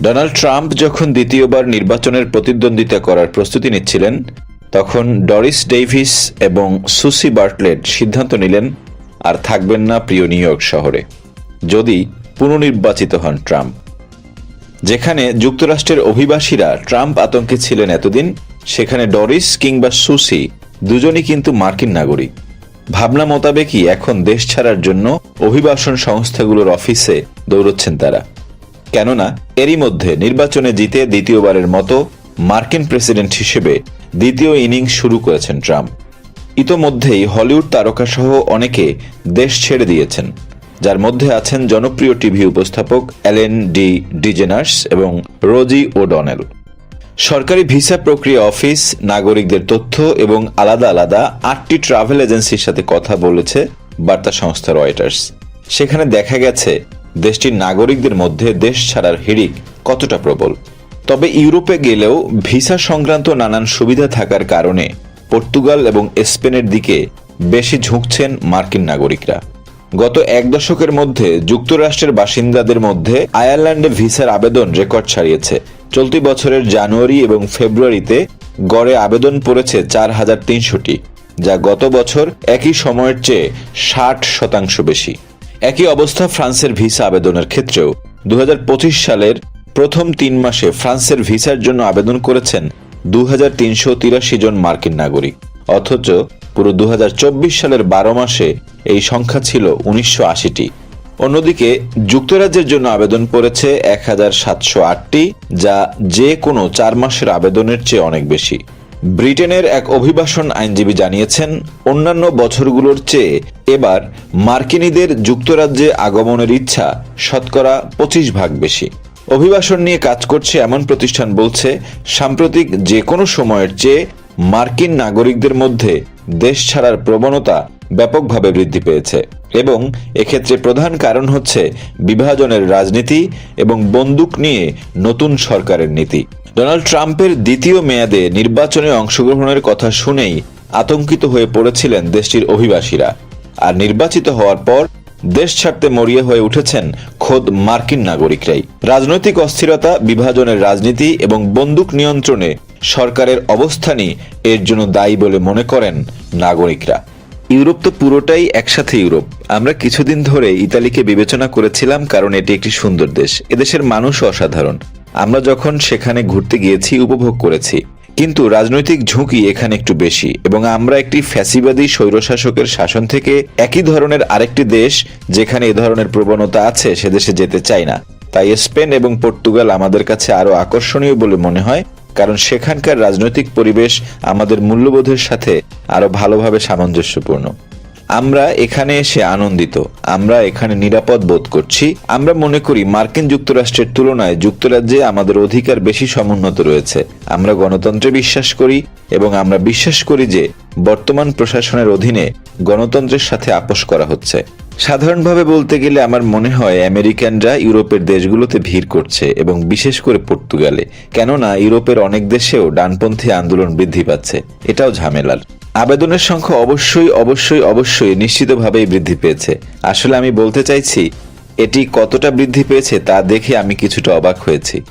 Donald Trump যখন দ্বিতীয়বার নির্বাচনের প্রতিদ্বন্দ্বিতা করার প্রস্তুতি নিচ্ছিলেন, তখন ডরিস ডেভিস এবং সুসি বার্টলেট সিদ্ধান্ত নিলেন, আর থাকবেন না প্রিয় নিউ ইয়র্ক শহরে যদি পুনর্নির্বাচিত হন ট্রাম্প। যেখানে যুক্তরাষ্ট্রের অভিবাসীরা ট্রাম্প আতঙ্কে ছিলেন এতদিন, সেখানে ডরিস কিংবা সুসি দুজনই কিন্তু মার্কিন নাগরিক। ভাবনা মোতাবেকই এখন দেশ ছাড়ার জন্য অভিবাসন সংস্থাগুলোর অফিসে দৌড়চ্ছেন তারা। কেননা এরই মধ্যে নির্বাচনে জিতে দ্বিতীয়বারের মতো মার্কিন প্রেসিডেন্ট হিসেবে দ্বিতীয় ইনিংস শুরু করেছেন ট্রাম্প। ইতোমধ্যেই হলিউড তারকাসহ অনেকে দেশ ছেড়ে দিয়েছেন, যার মধ্যে আছেন জনপ্রিয় টিভি উপস্থাপক অ্যালেন ডি ডিজেনার্স এবং রোজি ও ডনেল সরকারি ভিসা প্রক্রিয়া অফিস, নাগরিকদের তথ্য এবং আলাদা আলাদা আটটি ট্রাভেল এজেন্সির সাথে কথা বলেছে বার্তা সংস্থা রয়টার্স। সেখানে দেখা গেছে দেশটির নাগরিকদের মধ্যে দেশ ছাড়ার হিড়িক কতটা প্রবল? তবে ইউরোপে গেলেও ভিসা সংক্রান্ত নানান সুবিধা থাকার কারণে পর্তুগাল এবং স্পেনের দিকে বেশি ঝুঁকছেন মার্কিন নাগরিকরা। গত এক দশকের মধ্যে যুক্তরাষ্ট্রের বাসিন্দাদের মধ্যে আয়ারল্যান্ডে ভিসার আবেদন রেকর্ড ছাড়িয়েছে। চলতি বছরের জানুয়ারি এবং ফেব্রুয়ারিতে গড়ে আবেদন পড়েছে চার হাজার তিনশোটি, যা গত বছর একই সময়ের চেয়ে ষাট শতাংশ বেশি। একই অবস্থা ফ্রান্সের ভিসা আবেদনের ক্ষেত্রেও। দু হাজার পঁচিশ সালের প্রথম তিন মাসে ফ্রান্সের ভিসার জন্য আবেদন করেছেন দু হাজার তিনশো তিরাশি জন মার্কিন নাগরিক। অথচ পুরো দু হাজার চব্বিশ সালের বারো মাসে এই সংখ্যা ছিল উনিশশো আশিটি। অন্যদিকে যুক্তরাজ্যের জন্য আবেদন করেছে এক হাজার সাতশো আটটি, যা যে কোনো চার মাসের আবেদনের চেয়ে অনেক বেশি। ব্রিটেনের এক অভিবাসন আইনজীবী জানিয়েছেন, অন্যান্য বছরগুলোর চেয়ে এবার মার্কিনীদের যুক্তরাজ্যে আগমনের ইচ্ছা শতকরা পঁচিশ ভাগ বেশি। অভিবাসন নিয়ে কাজ করছে এমন প্রতিষ্ঠান বলছে, সাম্প্রতিক যে কোনো সময়ের চেয়ে মার্কিন নাগরিকদের মধ্যে দেশ ছাড়ার প্রবণতা ব্যাপকভাবে বৃদ্ধি পেয়েছে এবং এক্ষেত্রে প্রধান কারণ হচ্ছে বিভাজনের রাজনীতি এবং বন্দুক নিয়ে নতুন সরকারের নীতি। ডোনাল্ড ট্রাম্পের দ্বিতীয় মেয়াদে নির্বাচনে অংশগ্রহণের কথা শুনেই আতঙ্কিত হয়ে পড়েছিলেন দেশটির অভিবাসীরা। আর নির্বাচিত হওয়ার পর দেশ ছাড়তে মরিয়া হয়ে উঠেছেন খোদ মার্কিন নাগরিকরাই। রাজনৈতিক অস্থিরতা, বিভাজনের রাজনীতি এবং বন্দুক নিয়ন্ত্রণে সরকারের অবস্থানই এর জন্য দায়ী বলে মনে করেন নাগরিকরা। ইউরোপ তো পুরোটাই একসাথে ইউরোপ। আমরা কিছুদিন ধরে ইতালিকে বিবেচনা করেছিলাম কারণ এটি একটি সুন্দর দেশ। এদেশের মানুষও অসাধারণ। আমরা যখন সেখানে ঘুরতে গিয়েছি, উপভোগ করেছি। কিন্তু রাজনৈতিক ঝুঁকি এখানে একটু বেশি এবং আমরা একটি ফ্যাসিবাদী স্বৈরশাসকের শাসন থেকে একই ধরনের আরেকটি দেশ যেখানে এ ধরনের প্রবণতা আছে, সে দেশে যেতে চাই না। তাই স্পেন এবং পর্তুগাল আমাদের কাছে আরও আকর্ষণীয় বলে মনে হয়। কারণ সেখানকার রাজনৈতিক পরিবেশ আমাদের মূল্যবোধের সাথে আরও ভালোভাবে সামঞ্জস্যপূর্ণ। আমরা এখানে এসে আনন্দিত, আমরা এখানে নিরাপদ বোধ করছি। আমরা মনে করি মার্কিন যুক্তরাষ্ট্রের তুলনায় যুক্তরাজ্যে আমাদের অধিকার বেশি সমুন্নত রয়েছে। আমরা গণতন্ত্রে বিশ্বাস করি এবং আমরা বিশ্বাস করি যে বর্তমান প্রশাসনের অধীনে গণতন্ত্রের সাথে আপোষ করা হচ্ছে। সাধারণভাবে বলতে গেলে আমার মনে হয় আমেরিকানরা ইউরোপের দেশগুলোতে ভিড় করছে এবং বিশেষ করে পর্তুগালে, কেননা ইউরোপের অনেক দেশেও ডানপন্থী আন্দোলন বৃদ্ধি পাচ্ছে। এটাও ঝামেলার। আবেদনের সংখ্যা অবশ্যই অবশ্যই অবশ্যই নিশ্চিতভাবেই বৃদ্ধি পেয়েছে। আসলে আমি বলতে চাইছি, এটি কতটা বৃদ্ধি পেয়েছে তা দেখে আমি কিছুটা অবাক হয়েছি।